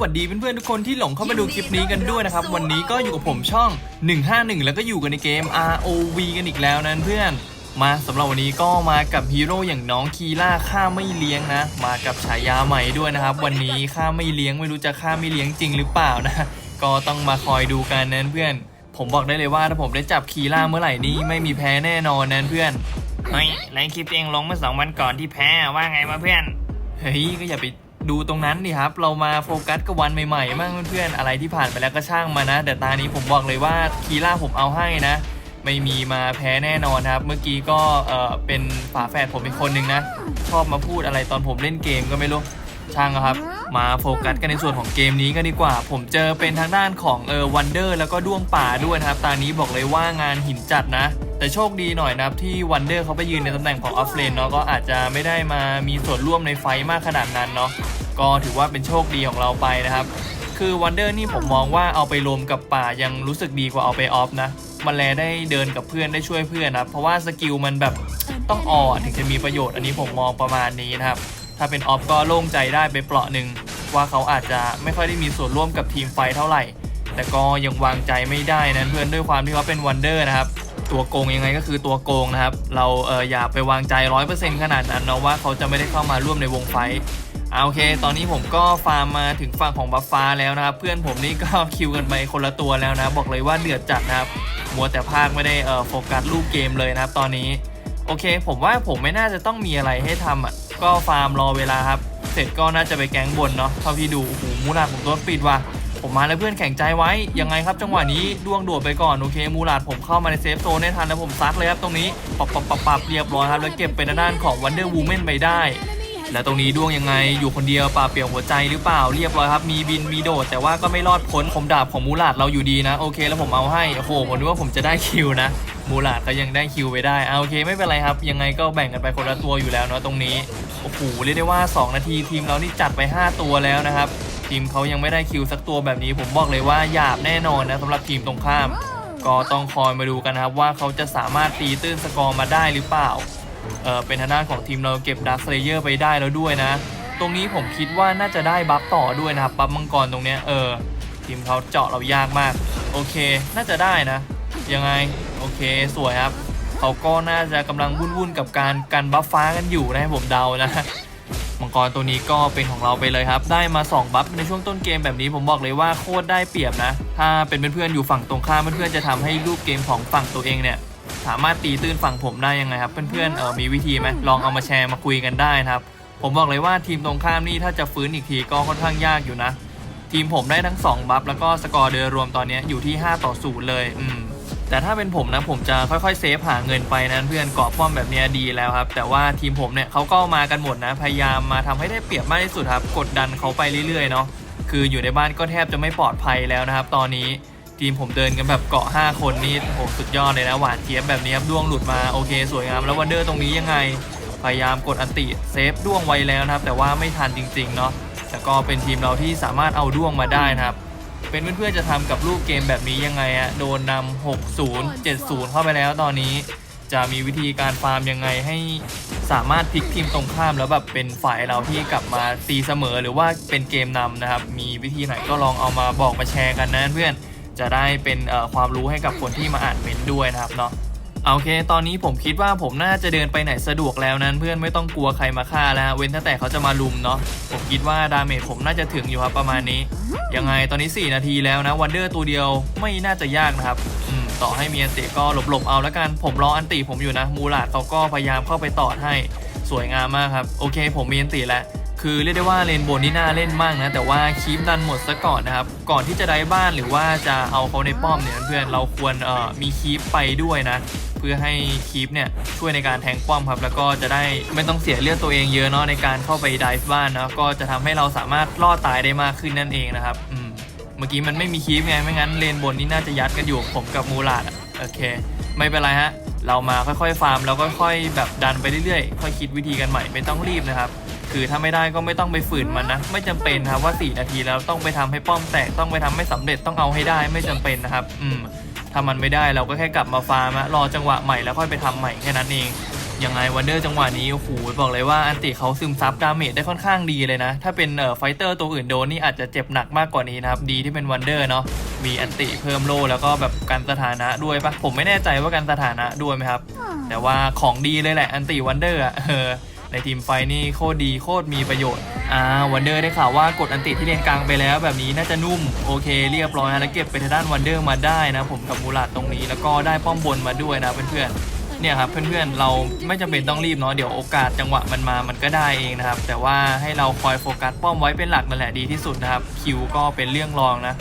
วัสดีเพื่อนๆทุกคนที่หลงเข้ามาดูคลิปนี้กันด้วยนะครับ วันนี้ก็อยู่กับผมช่อง 151 แล้วก็อยู่กันในเกม ROV กันอีกแล้วนะเพื่อน มาสำหรับวันนี้ก็มากับฮีโร่อย่างน้องคีล่าค่าไม่เลี้ยงนะ มากับฉายาใหม่ด้วยนะครับ วันนี้ค่าไม่เลี้ยงไม่รู้จะค่าไม่เลี้ยงจริงหรือเปล่านะ ก็ต้องมาคอยดูกันนะเพื่อน ผมบอกได้เลยว่าถ้าผมได้จับคีล่าเมื่อไหร่นี้ไม่มีแพ้แน่นอนนะเพื่อนเฮ้ยไลฟ์คลิปเองลงเมื่อสองวันก่อนที่แพ้ว่าไงมาเพื่อนเฮ้ยก็อย่าไป ดูตรงนั้นดิครับ เรามาโฟกัสกับวันใหม่ๆบ้างเพื่อนๆอะไรที่ผ่านไปแล้วก็ช่างมานะ แต่ตานี้ผมบอกเลยว่าคีล่าผมเอาให้นะ ไม่มีมาแพ้แน่นอนครับ เมื่อกี้ก็เออเป็นฝาแฝดผมเป็นคนหนึ่งนะ ชอบมาพูดอะไรตอนผมเล่นเกมก็ไม่รู้ช่างครับ มาโฟกัสกันในส่วนของเกมนี้กันดีกว่า ผมเจอเป็นทางด้านของเออวันเดอร์แล้วก็ด้วงป่าด้วยนะครับตอนนี้บอกเลยว่างานหินจัดนะ แต่โชคดีหน่อยนะครับที่วันเดอร์เขาไปยืนในตำแหน่งของออฟเลนเนาะก็อาจจะไม่ได้มามีส่วนร่วมในไฟมากขนาดนั้นเนาะก็ถือว่าเป็นโชคดีของเราไปนะครับ คือวันเดอร์นี่ผมมองว่าเอาไปรวมกับป่ายังรู้สึกดีกว่าเอาไปออฟนะมันแลได้เดินกับเพื่อนได้ช่วยเพื่อนนะเพราะว่าสกิลมันแบบต้องอ่อนถึงจะมีประโยชน์อันนี้ผมมองประมาณนี้นะครับ ถ้าเป็นออฟก็โล่งใจได้ไปเปราะหนึ่งว่าเขาอาจจะไม่ค่อยได้มีส่วนร่วมกับทีมไฟเท่าไหร่ แต่ก็ยังวางใจไม่ได้นะเพื่อนด้วยความที่เขาเป็นวันเดอร์นะครับ ตัวโกงยังไงก็คือตัวโกงนะครับ เราเอออย่าไปวางใจ 100%ขนาดนั้นเนาะว่าเขาจะไม่ได้เข้ามาร่วมในวงไฟเอาโอเค ตอนนี้ผมก็ฟาร์มมาถึงฝั่งของบัฟฟ้าแล้วนะครับ เพื่อนผมนี่ก็คิวกันไปคนละตัวแล้วนะ บอกเลยว่าเดือดจัดนะครับ มัวแต่ภาคไม่ได้เออโฟกัสรูปเกมเลยนะครับ ตอนนี้ โอเค ผมว่าผมไม่น่าจะต้องมีอะไรให้ทำอะ ก็ฟาร์มรอเวลาครับ เสร็จก็น่าจะไปแก๊งบนเนาะ เท่าที่ดู โอ้โห มูลาผมโดนปิดว่ะ ผมมาแล้วเพื่อนแข่งใจไว้ยังไงครับจังหวะนี้ดวงโดดไปก่อนโอเคมูลาดผมเข้ามาในเซฟโซนได้ทันแล้วผมซัดเลยครับตรงนี้ปับปับปับปับเรียบร้อยครับแล้วเก็บเป็นด้านของวันเดอร์วูแมนไปได้ และตรงนี้ดวงยังไงอยู่คนเดียวป่าเปลี่ยวหัวใจหรือเปล่าเรียบร้อยครับมีบินมีโดด แต่ว่าก็ไม่รอดพ้นผมดาบของมูลาดเราอยู่ดีนะโอเค แล้วผมเอาให้โอ้โหผมนึกว่าผมจะได้คิวนะมูลาดก็ยังได้คิวไปได้เอาโอเคไม่เป็นไรครับ ยังไงก็แบ่งกันไปคนละตัวอยู่แล้วเนาะตรงนี้โอ้โหเรียกได้ว่า 2 นาทีทีมเรานี่จัดไป 5 ตัวแล้วนะครับ ทีมเขายังไม่ได้คิวสักตัวแบบนี้ ผมบอกเลยว่าหยาบแน่นอนนะสำหรับทีมตรงข้าม ก็ต้องคอยมาดูกันนะครับว่าเขาจะสามารถตีตื้นสกอร์มาได้หรือเปล่าเออเป็นทางด้านของทีมเราเก็บดักเลเยอร์ไปได้แล้วด้วยนะ ตรงนี้ผมคิดว่าน่าจะได้บัฟต่อด้วยนะครับบัฟมังกรตรงเนี้ยเออทีมเขาเจาะเรายากมาก โอเค น่าจะได้นะ ยังไง โอเค สวยครับ เขาก็น่าจะกำลังวุ่นๆกับการกันบัฟฟ้ากันอยู่นะผมเดานะ มังกรตัวนี้ก็เป็นของเราไปเลยครับ ได้มา 2 บัฟในช่วงต้นเกมแบบนี้ผมบอกเลยว่าโคตรได้เปรียบนะ ถ้าเป็นเพื่อนๆอยู่ฝั่งตรงข้ามเพื่อนๆจะทำให้รูปเกมของฝั่งตัวเองเนี่ยสามารถตีตื้นฝั่งผมได้ยังไงครับเพื่อนๆเออมีวิธีไหมลองเอามาแชร์มาคุยกันได้นะครับ ผมบอกเลยว่าทีมตรงข้ามนี่ถ้าจะฟื้นอีกทีก็ค่อนข้างยากอยู่นะ ทีมผมได้ทั้ง 2 บัฟแล้วก็สกอร์โดยรวมตอนนี้อยู่ที่ 5 ต่อ 0 เลยอืม แต่ถ้าเป็นผมนะผมจะค่อยๆเซฟหาเงินไปนะเพื่อนเกาะป้อมแบบเนี้ยดีแล้วครับ แต่ว่าทีมผมเนี่ยเขาก็มากันหมดนะพยายามมาทำให้ได้เปรียบมากที่สุดครับ กดดันเขาไปเรื่อยๆเนาะคืออยู่ในบ้านก็แทบจะไม่ปลอดภัยแล้วนะครับ ตอนนี้ทีมผมเดินกันแบบเกาะ 5 คนนี่โอ้โหสุดยอดเลยนะหวานเจี๊ยบแบบนี้ครับด้วงหลุดมาโอเคสวยงามแล้ววันเดอร์ตรงนี้ยังไง พยายามกดอันติเซฟด้วงไว้แล้วนะครับ แต่ว่าไม่ทันจริงๆเนาะแต่ก็เป็นทีมเราที่สามารถเอาด้วงมาได้นะครับ เป็นเพื่อนๆจะทำกับลูกเกมแบบนี้ยังไงอะโดนนำ60 70 เข้าไปแล้วตอนนี้ จะมีวิธีการฟาร์มยังไงให้สามารถพลิกทีมตรงข้ามแล้วแบบเป็นฝ่ายเราที่กลับมาตีเสมอหรือว่าเป็นเกมนำนะครับ มีวิธีไหนก็ลองเอามาบอกมาแชร์กันนะเพื่อนจะได้เป็นความรู้ให้กับคนที่มาอ่านเมนด้วยนะครับเนาะ โอเค ตอนนี้ผมคิดว่าผมน่าจะเดินไปไหนสะดวกแล้วนั้น เพื่อนไม่ต้องกลัวใครมาฆ่าแล้ว เว้นแต่เขาจะมาลุมเนาะ ผมคิดว่าดาเมจผมน่าจะถึงอยู่ครับประมาณนี้ ยังไงตอนนี้ 4 นาทีแล้วนะวันเดอร์ตัวเดียวไม่น่าจะยากนะครับอืมต่อให้มีอันติก็หลบๆเอาแล้วกัน ผมรออันติผมอยู่นะ มูลาดเขาก็พยายามเข้าไปต่อให้ สวยงามมากครับ โอเค ผมมีอันติแล้ว คือเรียกได้ว่าเลนบนนี่น่าเล่นมากนะ แต่ว่าคีปดันหมดซะก่อนนะครับ ก่อนที่จะได้บ้านหรือว่าจะเอาเขาในป้อมเนี่ยเพื่อนเราควรเอ่อมีคีปไปด้วยนะ เพื่อให้คีปเนี่ยช่วยในการแทงป้อมครับ แล้วก็จะได้ไม่ต้องเสียเลือดตัวเองเยอะเนาะในการเข้าไปไดฟ์บ้านนะก็จะทำให้เราสามารถรอดตายได้มากขึ้นนั่นเองนะครับอืมเมื่อกี้มันไม่มีคีปไงไม่งั้นเลนบนนี่น่าจะยัดกันอยู่ผมกับมูลาดโอเค ไม่เป็นไรฮะเรามาค่อยๆฟาร์มแล้วก็ค่อยแบบดันไปเรื่อยๆ ค่อยคิดวิธีกันใหม่ไม่ต้องรีบนะครับ คือถ้าไม่ได้ก็ไม่ต้องไปฝืนมันนะ ไม่จำเป็นครับว่า 4 นาทีแล้วต้องไปทำให้ป้อมแตกต้องไปทำให้สำเร็จต้องเอาให้ได้ไม่จำเป็นนะครับ อืมถ้ามันไม่ได้เราก็แค่กลับมาฟาร์มรอจังหวะใหม่แล้วค่อยไปทำใหม่แค่นั้นเองยังไงวันเดอร์จังหวะนี้โอ้โหบอกเลยว่าอันติเขาซึมซับดาเมจได้ค่อนข้างดีเลยนะ ถ้าเป็นเอ่อไฟเตอร์ตัวอื่นโดนนี่อาจจะเจ็บหนักมากกว่านี้นะครับ ดีที่เป็นวันเดอร์เนาะมีอันติเพิ่มโลแล้วก็แบบกันสถานะด้วยปะผมไม่แน่ใจว่ากันสถานะด้วยไหมครับ แต่ว่าของดีเลยแหละอันติวันเดอร์อะเออ ในทีมไฟนี่โคตรดีโคตรมีประโยชน์ อ่าวันเดอร์ได้ข่าวว่ากดอันติที่เลนกลางไปแล้วแบบนี้น่าจะนุ่ม โอเคเรียบร้อยแล้วเก็บไปทางด้านวันเดอร์มาได้นะผมกับมูลัดตรงนี้แล้วก็ได้ป้อมบนมาด้วยนะเพื่อนๆ เนี่ยครับเพื่อนๆเราไม่จำเป็นต้องรีบเนาะเดี๋ยวโอกาสจังหวะมันมามันก็ได้เองนะครับ แต่ว่าให้เราคอยโฟกัสป้อมไว้เป็นหลักนั่นแหละดีที่สุดนะครับคิวก็เป็นเรื่องรองนะ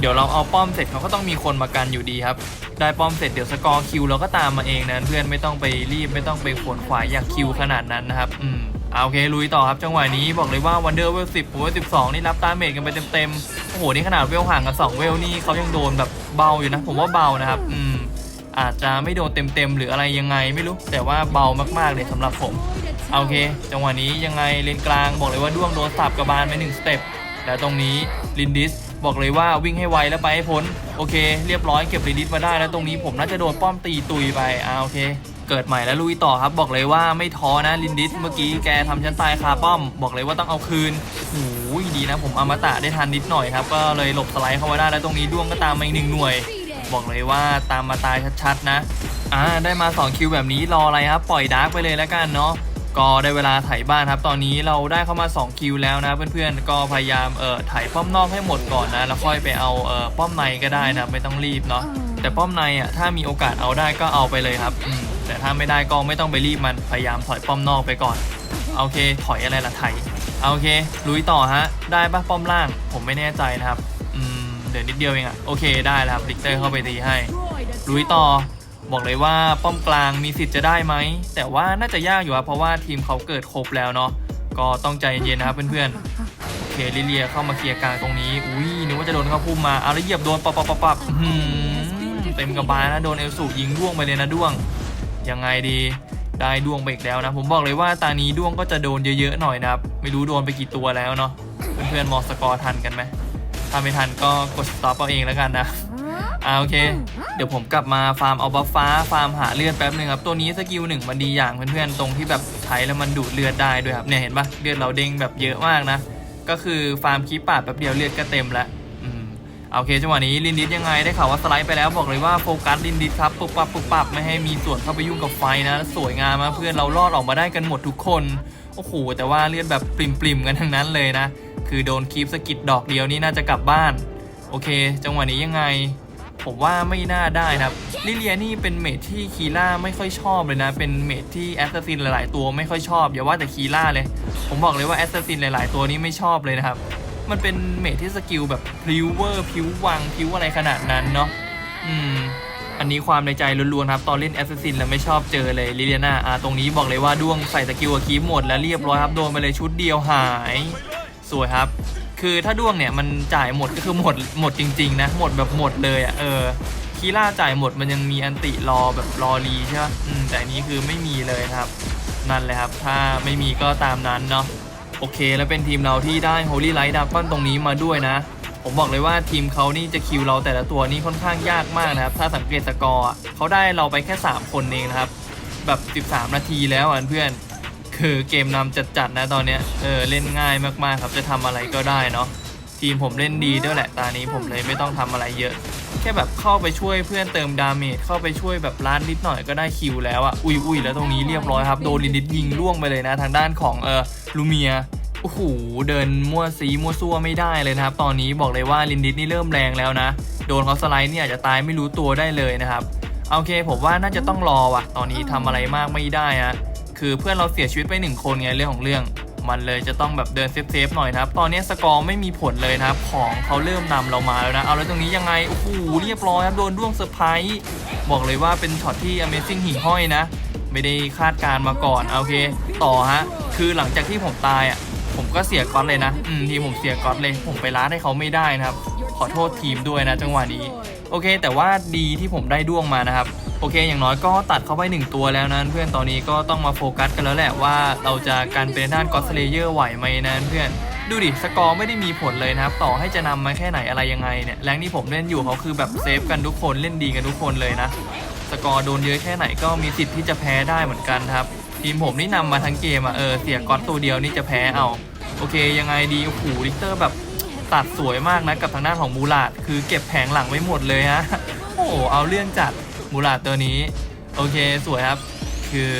เดี๋ยวเราเอาป้อมเสร็จเขาก็ต้องมีคนมากันอยู่ดีครับ ได้ป้อมเสร็จเดี๋ยวสกอร์คิวเราก็ตามมาเองนะเพื่อนไม่ต้องไปรีบไม่ต้องไปขวนขวายอยากคิวขนาดนั้นนะครับอืมเอาโอเคลุยต่อครับจังหวะนี้บอกเลยว่าวันเดอร์เวลสิบเวลสิบสองนี่รับตาเมจกันไปเต็มๆโอ้โหนี่ขนาดเวลห่างกันสองเวลนี่เขายังโดนแบบเบาอยู่นะ ผมว่าเบานะครับอืม อาจจะไม่โดนเต็มๆหรืออะไรยังไงไม่รู้ แต่ว่าเบามากๆเลยสำหรับผมโอเค จังหวะนี้ยังไงเลนกลางบอกเลยว่าด้วงโดนสับกระบาลไปหนึ่งสเต็ปแล้วตรงนี้ลินดิสบอกเลยว่าวิ่งให้ไวแล้วไปให้พ้นโอเค เรียบร้อยเก็บลินดิสมาได้แล้วตรงนี้ผมน่าจะโดนป้อมตีตุยไปอ่าโอเคเกิดใหม่แล้วลุยต่อครับบอกเลยว่าไม่ท้อนะลินดิสเมื่อกี้แกทำฉันตายคาป้อม บอกเลยว่าต้องเอาคืนโอ้ยดีนะผมอมตะได้ทันนิดหน่อยครับ ก็เลยหลบสไลด์เข้ามาได้แล้วตรงนี้ด้วงก็ตามมาอีกหนึ่งหน่วย บอกเลยว่าตามมาตายชัดๆนะอ่าได้มา 2 คิวแบบนี้รออะไรครับ ปล่อยดาร์กไปเลยแล้วกันเนาะก็ได้เวลาไถบ้านครับ ตอนนี้เราได้เข้ามา 2 คิวแล้วนะเพื่อนๆ ก็พยายามเอ่อไถป้อมนอกให้หมดก่อนนะ แล้วค่อยไปเอาเอ่อป้อมในก็ได้นะ ไม่ต้องรีบเนาะ แต่ป้อมในอะถ้ามีโอกาสเอาได้ก็เอาไปเลยครับอืมแต่ถ้าไม่ได้ก็ไม่ต้องไปรีบมัน พยายามถอยป้อมนอกไปก่อน โอเค ถอยอะไรล่ะไถ โอเค ลุยต่อฮะ ได้ปะป้อมล่าง ผมไม่แน่ใจนะครับ เดี๋ยวนิดเดียวเองอะโอเคได้แล้วครับลิกเตอร์เข้าไปตีให้ลุยต่อบอกเลยว่าป้อมกลางมีสิทธิ์จะได้ไหม แต่ว่าน่าจะยากอยู่ครับเพราะว่าทีมเขาเกิดครบแล้วเนาะก็ต้องใจเย็นนะครับเพื่อนๆโอเคลิเลียเข้ามาเคลียร์กลางตรงนี้อุ้ยนึกว่าจะโดนเข้าพุ่มมาเอาแล้วเหยียบโดนปับปับปับปับอื้อหือเต็มกระบาลนะโดนเอลสูยิงด้วงไปเลยนะด้วงยังไงดีได้ด้วงไปอีกแล้วนะ ผมบอกเลยว่าตานี้ด้วงก็จะโดนเยอะๆหน่อยนะครับ ไม่รู้โดนไปกี่ตัวแล้วเนาะเพื่อนๆมองสกอร์ทันกันไหม ถ้าไม่ทันก็กดสต็อปเอาเองแล้วกันนะอ่าโอเค เดี๋ยวผมกลับมาฟาร์มเอาบัฟฟ้า ฟาร์มหาเลือดแป๊บหนึ่งครับ ตัวนี้สกิลหนึ่งมันดีอย่างเพื่อนๆ ตรงที่แบบใช้แล้วมันดูดเลือดได้ด้วยครับ เนี่ยเห็นปะเลือดเราเด้งแบบเยอะมากนะ ก็คือฟาร์มคีปป่าแป๊บเดียวเลือดก็เต็มแล้วอืมโอเคจังหวะนี้ลินดิสยังไงได้ข่าวว่าสไลด์ไปแล้วบอกเลยว่าโฟกัสลินดิสครับปุบปับปุบปับไม่ให้มีส่วนเข้าไปยุ่งกับไฟนะ สวยงามมากเพื่อนเรารอดออกมาได้กันหมดทุกคน โอ้โหแต่ว่าเลือดแบบปริมๆกันทั้งนั้นเลยนะ คือโดนคีปสกิดดอกเดียวนี่น่าจะกลับบ้าน โอเค จังหวะนี้ยังไง ผมว่าไม่น่าได้นะครับลิเลียนี่เป็นเมทที่คีล่าไม่ค่อยชอบเลยนะ เป็นเมทที่แอสซัสซินหลาย ๆ ตัวไม่ค่อยชอบอย่าว่าแต่คีล่าเลย ผมบอกเลยว่าแอสซัสซินหลาย ๆ ตัวนี้ไม่ชอบเลยนะครับ มันเป็นเมทที่สกิลแบบพลิวเวอร์พิววังพิวอะไรขนาดนั้นเนาะอืม อันนี้ความในใจล้วนๆครับ ตอนเล่นแอสซัสซินแล้วไม่ชอบเจอเลยลิเลียนาอ่าตรงนี้บอกเลยว่าด้วงใส่สกิลกับคีฟหมดแล้วเรียบร้อยครับโดนไปเลยชุดเดียวหาย สวยครับ คือถ้าด้วงเนี่ยมันจ่ายหมดก็คือหมดหมดจริง ๆ นะ หมดแบบหมดเลยอะเออคีล่าจ่ายหมดมันยังมีอันติรอแบบรอรีใช่ไหมแต่อันนี้คือไม่มีเลยครับนั่นเลยครับ ถ้าไม่มีก็ตามนั้นเนาะโอเค แล้วเป็นทีมเราที่ได้ Holy Light d r a g o n ตรงนี้มาด้วยนะ ผมบอกเลยว่าทีมเขานี่จะคิวเราแต่ละตัวนี่ค่อนข้างยากมากนะครับ ถ้าสังเกตสกอร์เขาได้เราไปแค่ 3 คนเองนะครับ แบบ 13 นาทีแล้วอะเพื่อน คือเกมนำจัดๆนะตอนเนี้ยเออเล่นง่ายมากๆครับจะทำอะไรก็ได้เนาะทีมผมเล่นดีด้วยแหละตานี้ผมเลยไม่ต้องทำอะไรเยอะ แค่แบบเข้าไปช่วยเพื่อนเติมดาเมจเข้าไปช่วยแบบล้านนิดหน่อยก็ได้คิวแล้วอะอุ้ยอุ้ยแล้วตรงนี้เรียบร้อยครับโดนลินดิสยิงล่วงไปเลยนะ ทางด้านของเออลูเมีย โอ้โหเดินมั่วซีมั่วซั่วไม่ได้เลยนะครับ ตอนนี้บอกเลยว่าลินดิสนี่เริ่มแรงแล้วนะ โดนเขาสไลด์เนี่ยอาจจะตายไม่รู้ตัวได้เลยนะครับโอเคผมว่าน่าจะต้องรอว่ะ ตอนนี้ทำอะไรมากไม่ได้อะคือเพื่อนเราเสียชีวิตไปหนึ่งคนไงเรื่องของเรื่อง มันเลยจะต้องแบบเดินเซฟๆหน่อยนะครับ ตอนนี้สกอร์ไม่มีผลเลยนะครับ ของเขาเริ่มนำเรามาแล้วนะ เอาแล้วตรงนี้ยังไง โอ้โหเรียบร้อยครับ โดนด้วงเซอร์ไพรส์บอกเลยว่าเป็นช็อตที่ Amazing หิ่งห้อยนะ ไม่ได้คาดการมาก่อน โอเค ต่อฮะ คือหลังจากที่ผมตายอะ ผมก็เสียก๊อตเลยนะอืมทีมผมเสียก๊อตเลย ผมไปล้านให้เขาไม่ได้นะครับ ขอโทษทีมด้วยนะ จังหวะนี้ โอเค แต่ว่าดีที่ผมได้ด้วงมานะครับ โอเค อย่างน้อยก็ตัดเข้าไปหนึ่งตัวแล้วนะเพื่อนตอนนี้ก็ต้องมาโฟกัสกันแล้วแหละว่าเราจะกันเป็นด้านก็อสเลเยอร์ไหวไหมนะเพื่อนดูดิ สกอร์ไม่ได้มีผลเลยนะครับ ต่อให้จะนำมาแค่ไหนอะไรยังไงเนี่ยแรงที่ผมเล่นอยู่เขาคือแบบเซฟกันทุกคนเล่นดีกันทุกคนเลยนะ สกอร์โดนเยอะแค่ไหนก็มีสิทธิ์ที่จะแพ้ได้เหมือนกันครับ ทีมผมนี่นำมาทั้งเกมอะเออเสียก๊อตตัวเดียวนี่จะแพ้เอา โอเค ยังไงดีโอ้โหลิกเตอร์แบบตัดสวยมากนะกับทางด้านของมูลาดคือเก็บแผงหลังไว้หมดเลยฮะโอ้โหเอาเรื่องจัดมูลาดตัวนี้ โอเคสวยครับ คือ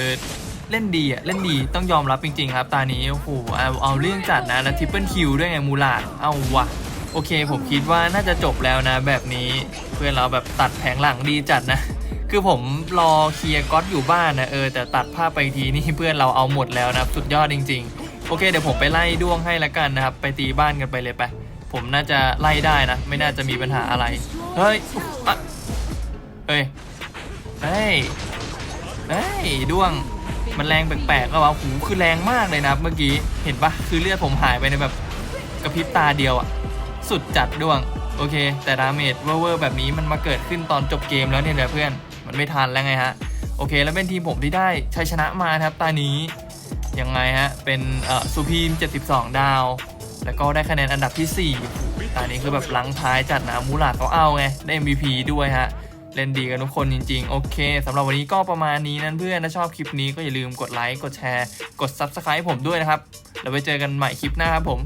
เล่นดีอะเล่นดีต้องยอมรับจริง ๆ ครับ ตานี้โอ้โหเอาเอาเรื่องจัดนะแล้วทิปเปิลคิวด้วยไงมูลาดเอาวะโอเค ผมคิดว่าน่าจะจบแล้วนะ แบบนี้เพื่อนเราแบบตัดแผงหลังดีจัดนะ คือผมรอเคลียร์ก๊อตอยู่บ้านนะเออแต่ตัดภาพไปทีนี่เพื่อนเราเอาหมดแล้วนะครับสุดยอดจริง ๆ โอเคเดี๋ยวผมไปไล่ด้วงให้ละกันนะครับ ไปตีบ้านกันไปเลยไป ผมน่าจะไล่ได้นะ ไม่น่าจะมีปัญหาอะไร เฮ้ยอะเฮ้ยเฮ้ยเฮ้ยด้วงมันแรงแปลกๆก็ว่าหูคือแรงมากเลยนะเมื่อกี้เห็นปะคือเลือดผมหายไปในแบบกระพริบตาเดียวอะสุดจัดด้วงโอเค แต่ดาเมจเวอร์แบบนี้มันมาเกิดขึ้นตอนจบเกมแล้วเนี่ยแหละเพื่อน มันไม่ทันแล้วไงฮะ โอเค แล้วเป็นทีมผมที่ได้ชัยชนะมานะครับตานี้ยังไงฮะ เป็นเอ่อซูพีม 72 ดาว แล้วก็ได้คะแนนอันดับที่ 4 ตานี้คือแบบหลังท้ายจัดนะมูลาดเขาเอาไง ได้ MVP ด้วยฮะ เล่นดีกันทุกคนจริงๆ โอเคสำหรับวันนี้ก็ประมาณนี้นั่นเพื่อนถ้าชอบคลิปนี้ก็อย่าลืมกดไลค์กดแชร์ กด Subscribe ผมด้วยนะครับ แล้วไว้เจอกันใหม่คลิปหน้าครับผม